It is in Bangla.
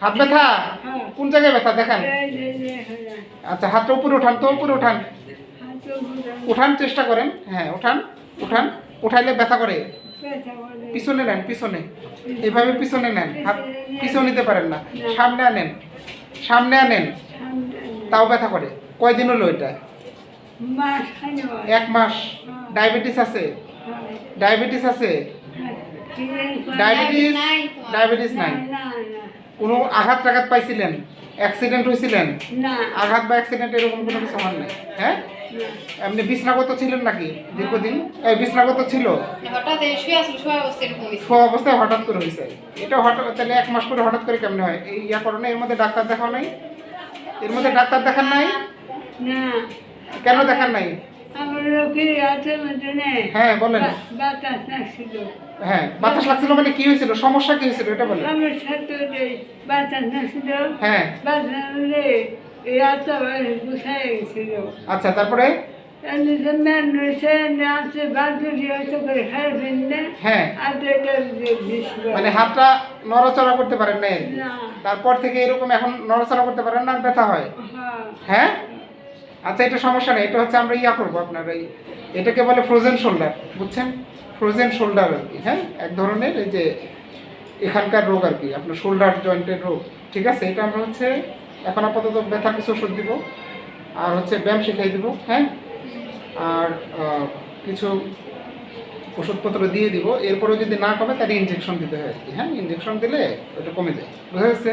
হাত ব্যথা? হ্যাঁ। কোন জায়গায় ব্যথা? দেখান। আচ্ছা হাতটা উপরে উঠান তো উপরে উঠান। উঠান। চেষ্টা করেন। হ্যাঁ উঠান উঠান। উঠাইলে ব্যথা করে। পিছনে নেন পিছনে। এইভাবে পিছনে নেন। হাত পিছনে নিতে পারেন না। সামনে আনেন। সামনে আনেন। তাও ব্যথা করে। কয়দিন হলো এটা? এক মাস। ডায়াবেটিস আছে? হ্যাঁ। ডায়াবেটিস আছে? জানি করে? ডায়াবেটিস ডায়াবেটিস নাই কোনো আঘাত টাঘাত পাইছিলেন? অ্যাক্সিডেন্ট হয়েছিলেন আঘাত বা অ্যাক্সিডেন্ট এরকম কোনো কিছু হন নাই হ্যাঁ? এমনি বিছনাগত ছিলেন নাকি দীর্ঘদিন? এই বিছনাগত ছিল? শুয়ে অবস্থায় হঠাৎ করে হয়েছে এটা হঠাৎ তাহলে এক মাস করে হঠাৎ করে কেমনে হয়? এই ইয়া করো না এর মধ্যে ডাক্তার দেখাও নাই? এর মধ্যে ডাক্তার দেখান নাই? কেন দেখান নাই? মধ্যে হ্যাঁ বলেন। বাতাস নাছিল হ্যাঁ বাতাস লাগছিল মানে কি হয়েছিল? সমস্যা কি হয়েছিল? এটা বলেন। আমার সাথে বাতাস নাছিল হ্যাঁ। বাতাস হলে এই এত গুছাই গেছিল। আচ্ছা তারপরে? হ্যাঁ। আর মানে হাতটা নড়াচড়া করতে পারেন তারপর থেকে এরকম এখন নড়াচড়া করতে পারেন না ব্যথা হয়? হ্যাঁ। হ্যাঁ? আচ্ছা এটা সমস্যা নেই, এটা হচ্ছে আমরা ইয়া করব আপনার এই, এটাকে বলে ফ্রোজেন শোল্ডার বুঝছেন? ফ্রোজেন শোল্ডার আর কি হ্যাঁ? এক ধরনের এই যে এখানকার রোগ আর কি, আপনার শোল্ডার জয়েন্টের রোগ, ঠিক আছে? এটা আমরা হচ্ছে এখন আপাতত ব্যথার কিছু ওষুধ দিব, আর হচ্ছে ব্যায়াম শিখিয়ে দিব হ্যাঁ? আর কিছু ওষুধপত্র দিয়ে দিব, এরপরেও যদি না কমে তাহলে ইঞ্জেকশন দিতে হয় আর কি হ্যাঁ? ইঞ্জেকশন দিলে ওটা কমে যায়, বুঝা যাচ্ছে